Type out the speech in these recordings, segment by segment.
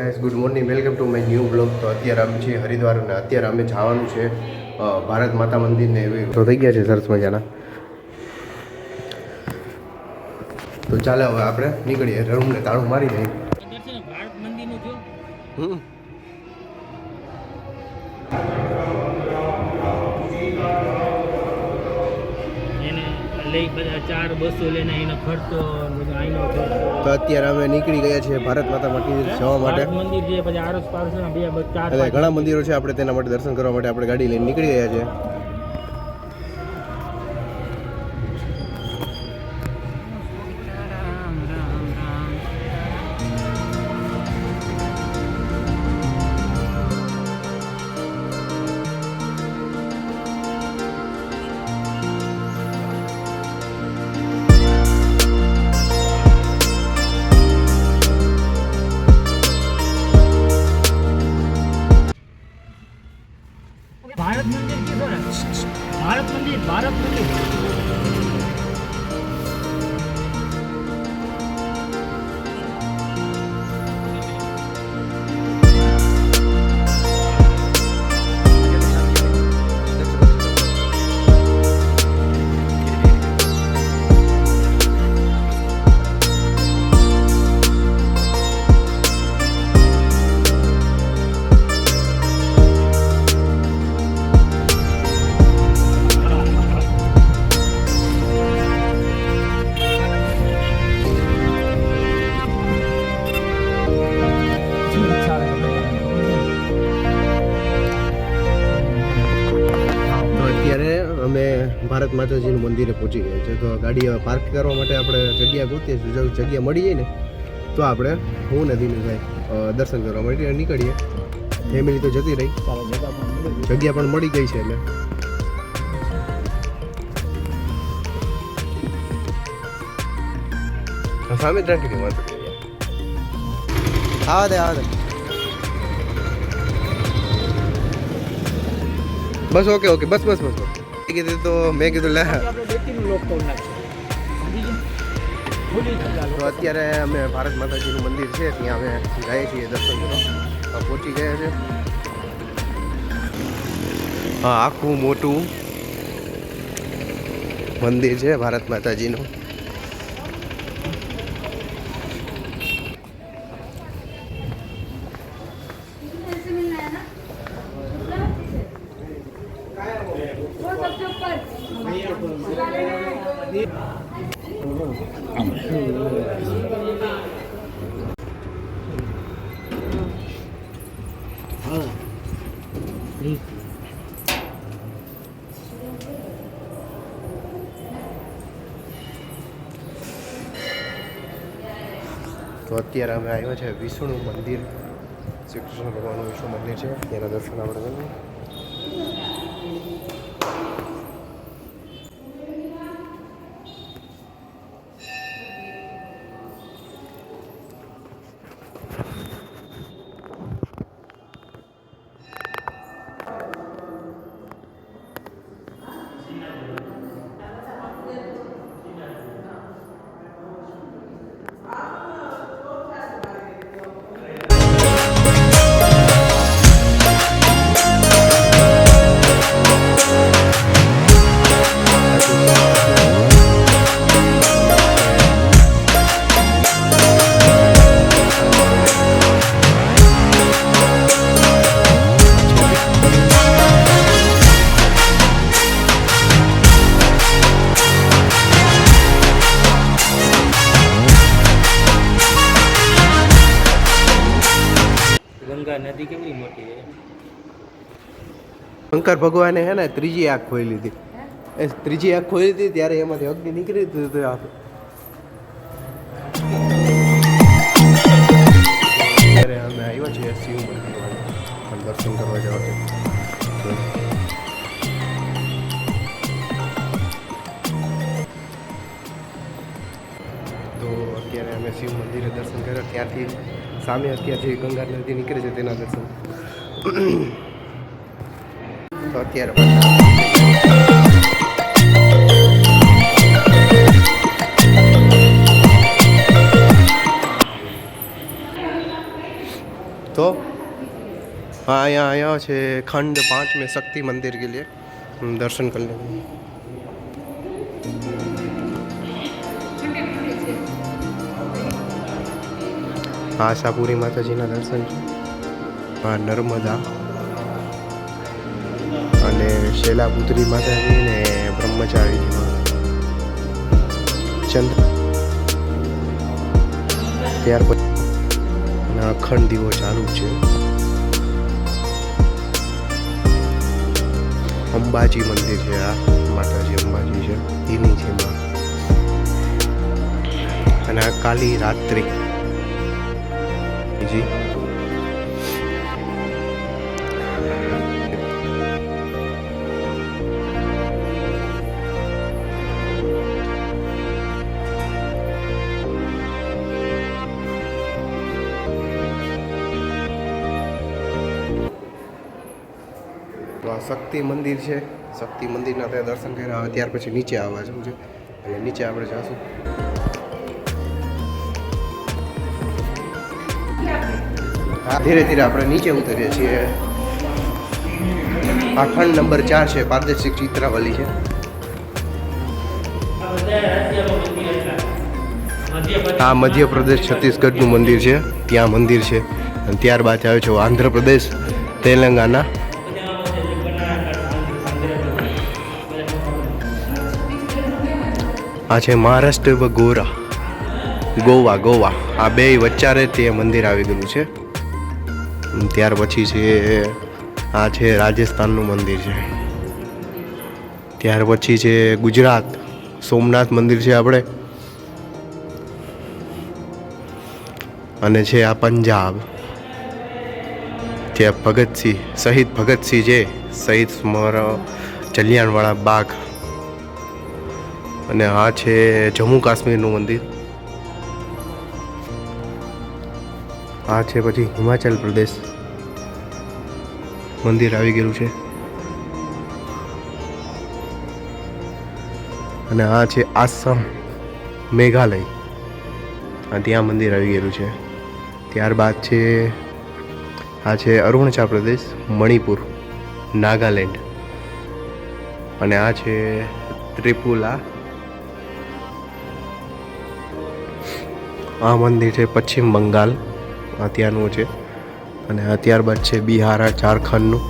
Good morning welcome to my new blog તો અત્યારે અમે છીએ હરિદ્વાર અને અત્યારે અમે જવાનું છે ભારત માતા મંદિરને એવી. તો થઈ ગયા છે સરસ મજાના. તો ચાલે હવે આપણે નીકળીએ. રૂમને તાળું મારી દઈએ હમ. ચાર બસો લઈને અહીંનો ખર્ચો અહીંનો તો અત્યારે અમે નીકળી ગયા છીએ ભારત માતા મંદિર જવા માટે. મંદિર છે પછી આરસ પારસ બે ચાર ઘણા મંદિરો છે આપણે તેના માટે દર્શન કરવા માટે આપણે ગાડી લઈને નીકળી ગયા છે ગાડી હવે પાર્ક કરવા માટે આપણે જગ્યા ગોતીએ જો જગ્યા મળી જાય ને તો આપણે હું નદીને ભાઈ દર્શન કરવા માટે નીકળીએ. ફેમિલી તો જતી રહી. જગ્યા પણ મળી ગઈ. છે એટલે. સામે દે વાંધો આવા દે આવા બસ ઓકે ઓકે. બસ બસ બસ કીધું તો મેં કીધું લે. આપણે લોક કરી નાખશું તો અત્યારે અમે ભારત માતાજીનું મંદિર છે ત્યાં અમે જઈએ છીએ દર્શન કરવા આ પહોંચી ગયા છે હા આખું મોટું મંદિર છે ભારત માતાજીનું वो सबसे ऊपर તો અત્યારે અમે આવ્યા છે વિષ્ણુ મંદિર. શ્રી કૃષ્ણ ભગવાનનું વિષ્ણુ મંદિર છે. તેના દર્શન આપણે કરીએ. શંકર ભગવાને હે ને ત્રીજી આંખ ખોલી લીધી. એ ત્રીજી આંખ ખોલી હતી ત્યારે એમાંથી અગ્નિ નીકળી હતી તો આ- અત્યારે અમે આવ્યા છીએ શિવ મંદિર દર્શન કરવા જવા તો અત્યારે અમે શિવ મંદિરે દર્શન કર્યા. ત્યાંથી સામે અત્યારે જે ગંગા નદી નીકળે છે તેના દર્શન. તો અત્યારે પાછા तो हाँ यहाँ आया છે खंड पाँच में शक्ति मंदिर के लिए हम दर्शन कर लेंगे આશાપુરી માતાજીના દર્શન છે આ નર્મદા અને શૈલાપુત્રી માતાજી ને બ્રહ્મચારીજીમાં ચંદ્ર. ત્યાર પછી અખંડ દીવો ચાલુ છે. અંબાજી મંદિર છે આ, માતાજી અંબાજી છે. એની છે અને આ કાલી રાત્રિ. જી. શક્તિ મંદિર છે. શક્તિ મંદિરના ત્યાં દર્શન કર્યા આવે ત્યાર પછી નીચે આવવા જવું છે. નીચે આપણે જાશું. હા, ધીરે ધીરે આપણે નીચે ઉતરીએ છીએ. પાખંડ નંબર ચાર છે, પારદર્શિક ચિત્રાવલી છે. આ મધ્યપ્રદેશ છત્તીસગઢનું મંદિર છે. ત્યાં મંદિર છે. અને ત્યારબાદ આવે છે આંધ્રપ્રદેશ તેલંગાના આ છે મહારાષ્ટ્ર ગોરા. ગોવા ગોવા. આ બે વચ્ચારે તે મંદિર આવી ગયું છે. ત્યાર પછી છે, આ છે રાજસ્થાનનું મંદિર છે. ત્યાર પછી છે ગુજરાત. સોમનાથ મંદિર છે આપણે. અને છે આ પંજાબ. જે ભગતસિંહ, શહીદ ભગતસિંહ છે શહીદ સ્મર જલિયાણવાળા બાગ. અને આ છે જમ્મુ કાશ્મીરનું મંદિર. આ છે પછી હિમાચલ પ્રદેશ. મંદિર આવી ગયેલું છે. અને આ છે આસામ મેઘાલય. આ ત્યાં મંદિર આવી ગયેલું છે. ત્યારબાદ છે, આ છે અરુણાચલ પ્રદેશ, મણિપુર, નાગાલેન્ડ. અને આ છે ત્રિપુલા આ મંદિર છે પશ્ચિમ બંગાળ, અત્યારનું છે. અને ત્યારબાદ છે બિહાર ઝારખંડનું.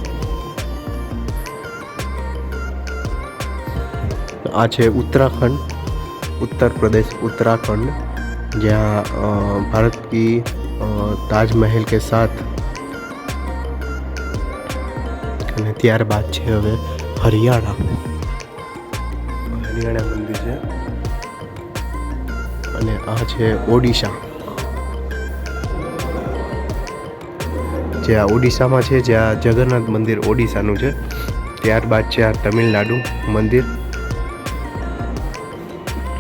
આ છે ઉત્તરાખંડ, ઉત્તર પ્રદેશ, ઉત્તરાખંડ, જ્યાં ભારત કી તાજમહેલ કે સાથ. અને ત્યારબાદ છે હવે હરિયાણા. હરિયાણા મંદિર છે. અને આ છે ઓડિશા. જે આ ઓડિશામાં છે, જે આ જગન્નાથ મંદિર ઓડિશાનું છે, ત્યારબાદ છે આ તમિલનાડુ મંદિર.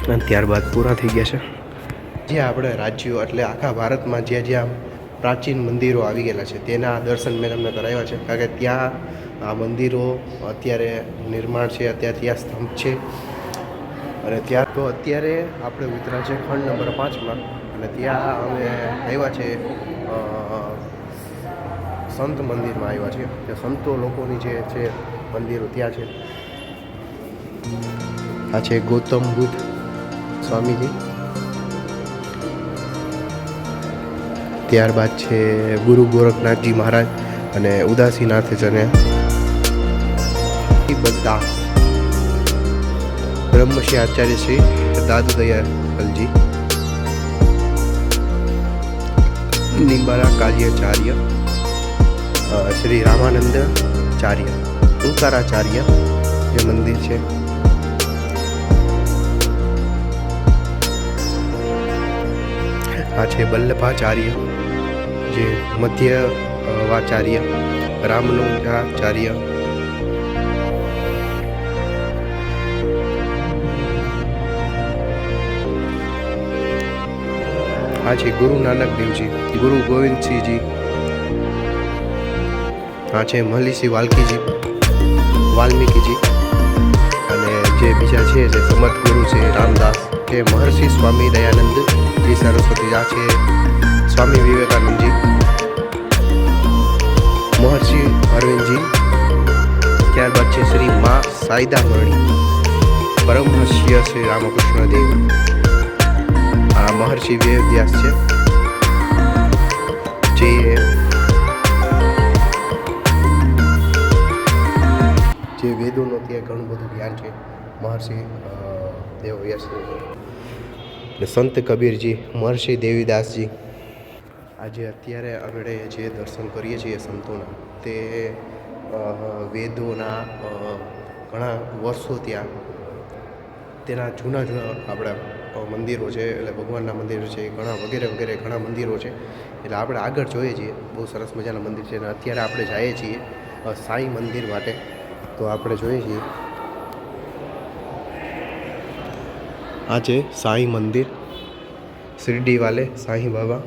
અને ત્યારબાદ પૂરા થઈ ગયા છે. જે આપણે રાજ્યો એટલે આખા ભારતમાં જ્યાં જ્યાં પ્રાચીન મંદિરો આવી ગયેલા છે, તેના દર્શન મેં તમને કરાવ્યા છે. કારણ કે ત્યાં આ મંદિરો અત્યારે નિર્માણ છે અત્યારે ત્યાં સ્તંભ છે. અને ત્યાં તો અત્યારે આપણે ઉતરા છે ખંડ નંબર પાંચમાં. અને ત્યાં અમે આવ્યા છે સંત મંદિરમાં આવ્યા છે. કે સંતો લોકોની જે છે મંદિરો ત્યાં છે. આ છે ગૌતમ બુદ્ધ સ્વામીજી. ત્યારબાદ છે ગુરુ ગોરખનાથજી મહારાજ અને ઉદાસીનાથ જને બધા બ્રહ્મશ્રી આચાર્ય શ્રી દાદુ દયાલજી નિંબાલા કાર્યાચાર્ય અ, શ્રી રામાનંદાચાર્ય ઓંકારાચાર્ય જે મંદિર છે આ છે વલ્લભાચાર્ય જે મધ્ય અ, વાચાર્ય રામનુજાચાર્ય આ છે ગુરુ નાનક દેવજી, ગુરુ ગોવિંદસિંહજી. આ છે મહલીસિંહ વાલ્કીજી, વાલ્મીકીજી. અને જે બીજા છે, જે સમર્થ ગુરુ છે, રામદાસ કે મહર્ષિ સ્વામી દયાનંદ જે સરસ્વતી, આ છે સ્વામી વિવેકાનંદજી. મહર્ષિ અરવિંદજી, ત્યારબાદ છે શ્રી મા સાયદા વર્ણી પરમહંસ્ય શ્રી રામકૃષ્ણ દેવ આ મહર્ષિ વેદવ્યાસ છે. જે વેદોનું ત્યાં ઘણું બધું જ્ઞાન છે. મહર્ષિ અ, દેવવ્યાસનું સંત કબીરજી મહર્ષિ દેવીદાસજી. આજે અત્યારે આપણે જે દર્શન કરીએ છીએ સંતોના તે વેદોના ઘણા વર્ષો ત્યાં તેના જૂના જૂના આપણા મંદિરો છે, એટલે ભગવાનના મંદિરો છે, ઘણા વગેરે વગેરે ઘણા મંદિરો છે. એટલે આપણે આગળ જોઈએ છીએ. બહુ સરસ મજાના મંદિર છે. અને અત્યારે આપણે જઈએ છીએ સાંઈ મંદિર માટે. તો આપણે જોઈએ છીએ. આ છે સાંઈ મંદિર. શિરડી વાલે, સાંઈ બાબા.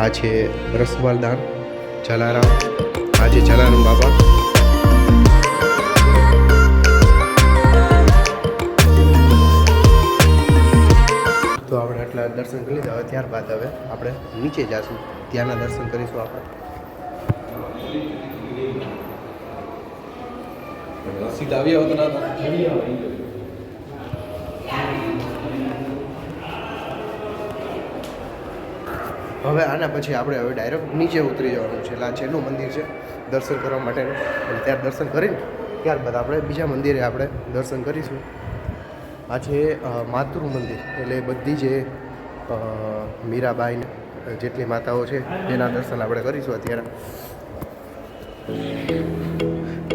આ છે રસવાલદાન, જલારામ. આ છે જલારામ બાબા. દર્શન કરી લીધા. હવે ત્યારબાદ હવે આપણે નીચે જઈશું ત્યાંના દર્શન કરીશું આપણે. સીધા આવી તો હવે આના પછી આપણે હવે ડાયરેક્ટ નીચે ઉતરી જવાનું છે. આ છેલ્લું મંદિર છે દર્શન કરવા માટેનું. અને ત્યાં દર્શન કરીને ત્યારબાદ આપણે બીજા મંદિરે આપણે દર્શન કરીશું. આ છે માતૃ મંદિર. એટલે બધી જે મીરાબાઈને જેટલી માતાઓ છે તેના દર્શન આપણે કરીશું અત્યારે.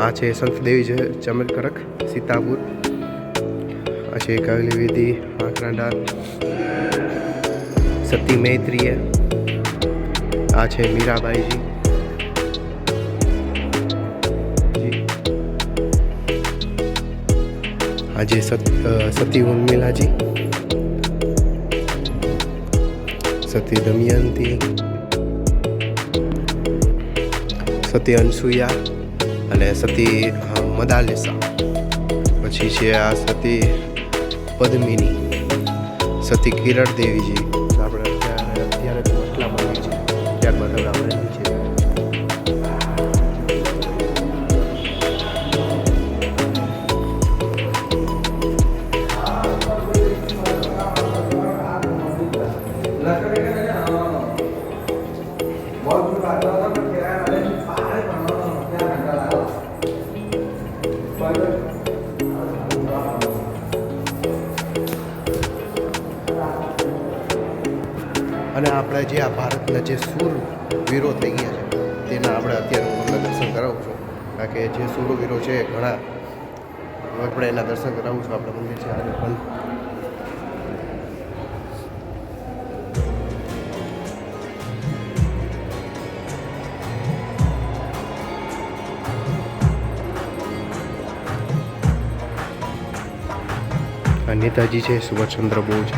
આ છે સંતદેવી છે ચમત્કારક સીતાપુર. આ છે કાવેલી વિધિ, આંકરાંડા. સતી મૈત્રીય આ છે મીરાબાઈજી. આજે સત સતી ઉર્મિલાજી. સતી દમયંતી, સતી અનસુયા અને સતી મદાલેસા. પછી છે આ સતી પદ્મિની, સતી કિરણ દેવીજી. કારણ કે જે સૂરવીરો છે, ઘણા આપણે એના દર્શન કરાવું છું, આપણે મંદિર છે, આજે પણ. નેતાજી છે, સુભાષચંદ્ર બોઝ,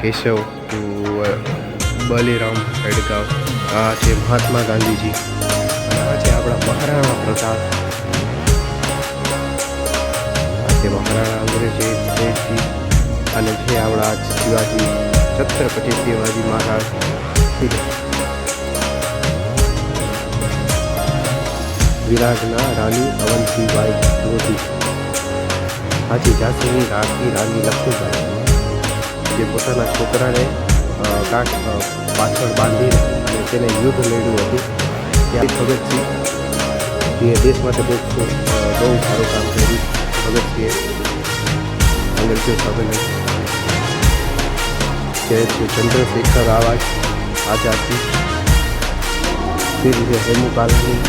કેશવ બલિરામ પેડગાંવ આ છે મહાત્મા ગાંધીજી. આપણા મહારાણા પ્રતાપ આ મહારાણા અંગ્રેજી દેવજી અને જે આપણા શિવાજી, છત્રપતિ શિવાજી મહારાજ વિરાજના રાણી અવંતીબાઈ મોદી આજે ઝાંસીની રાખી રાણી લક્ષ્મીબાઈ, જે પોતાના છોકરાને કાંઠ પાછળ બાંધીને અને તેને યુદ્ધ લડ્યું હતું. ત્યાં ભગતસિંહ જે દેશ માટે બહુ બહુ સારું કામ કર્યું ભગતસિંહે અંગ્રેજો સામે લડી. જે છે ચંદ્રશેખર આવાજ આઝાદજી તે રીતે હેમુ કાલાની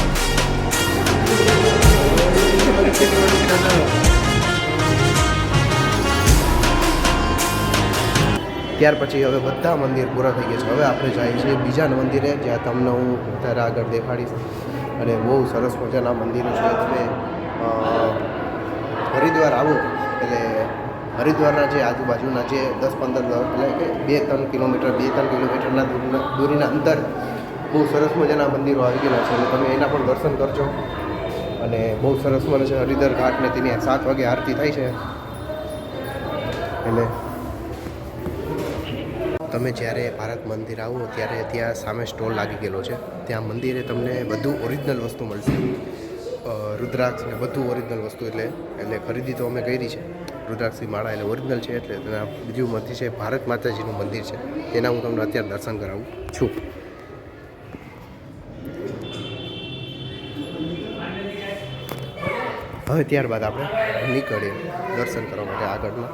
ત્યાર પછી હવે બધા મંદિર પૂરા થઈ ગયા છે. હવે આપણે જઈએ છીએ બીજા મંદિરે, જ્યાં તમને હું અત્યારે આગળ દેખાડીશ. અને બહુ સરસ મજાના મંદિરો છે. તમે હરિદ્વાર આવો. એટલે હરિદ્વારના જે આજુબાજુના જે દસ પંદર એટલે કે બે ત્રણ કિલોમીટર, બે ત્રણ કિલોમીટરના દૂરના અંદર બહુ સરસ મજાના મંદિરો આવી ગયેલા છે. અને તમે એના પણ દર્શન કરજો. અને બહુ સરસ મને છે હરિદ્વાર ઘાટને તેની સાત વાગે આરતી થાય છે. એટલે તમે જ્યારે ભારત મંદિર આવો ત્યારે ત્યાં સામે સ્ટોલ લાગી ગયેલો છે. ત્યાં મંદિરે તમને બધું ઓરિજિનલ વસ્તુ મળશે. રુદ્રાક્ષ ને બધું ઓરિજિનલ વસ્તુ એટલે એટલે ખરીદી તો અમે કરી છે. રુદ્રાક્ષની માળા એટલે ઓરિજિનલ છે એટલે તેના બીજું મંદિર છે ભારત માતાજીનું મંદિર છે. તેના હું તમને અત્યારે દર્શન કરાવું છું. હવે ત્યારબાદ આપણે નીકળીએ દર્શન કરવા માટે આગળના